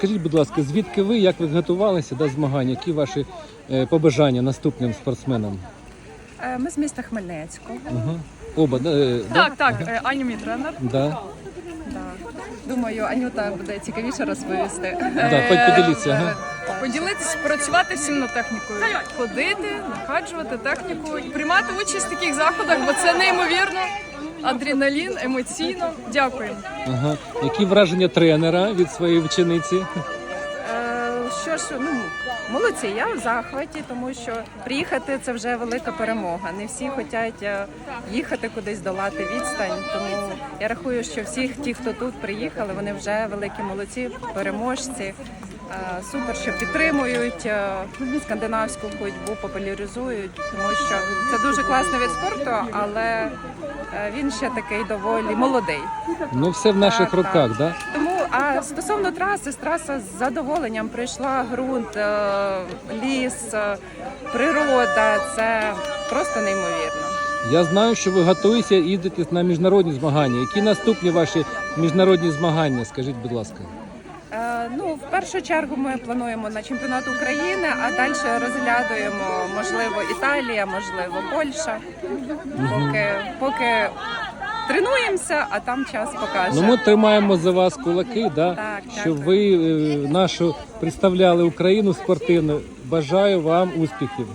Скажіть, будь ласка, звідки ви, як ви готувалися до змагань? Які ваші е, побажання наступним спортсменам? Е, Ми з міста Хмельницького. Угу. Оба, да, е, да? Так, так, Аня мій тренер. Да. Да. Думаю, Анюта буде цікавіше розповісти. Да, хоч поділіться, ага. Поділитися, працювати всім над технікою, ходити, находжувати техніку приймати участь в таких заходах, бо це неймовірно. Адреналін, емоційно. Дякуємо. Ага. Які враження тренера від своєї вчениці? Е, Що ж, ну молодці, я в захваті, тому що приїхати це вже велика перемога. Не всі хочуть е, їхати кудись долати відстань. Тому я рахую, що всіх ті, хто тут приїхали, вони вже великі молодці, переможці. Е, Супер, що підтримують е, скандинавську ходьбу, популяризують, тому що це дуже класний вид спорту, але е, він ще такий доволі молодий. Ну, все в наших Так, руках, так. да? Тому а стосовно траси, траса з задоволенням прийшла ґрунт, ліс, природа. Це просто неймовірно. Я знаю, що ви готуєтеся їздити на міжнародні змагання. Які наступні ваші міжнародні змагання? Скажіть, будь ласка. Ну, в першу чергу ми плануємо на чемпіонат України, а далі розглядуємо, можливо, Італія, можливо, Польща. Поки, поки тренуємося, а там час покаже. Ну, ми тримаємо за вас кулаки, да? Так, щоб так, ви е, нашу представляли Україну спортивно. Бажаю вам успіхів.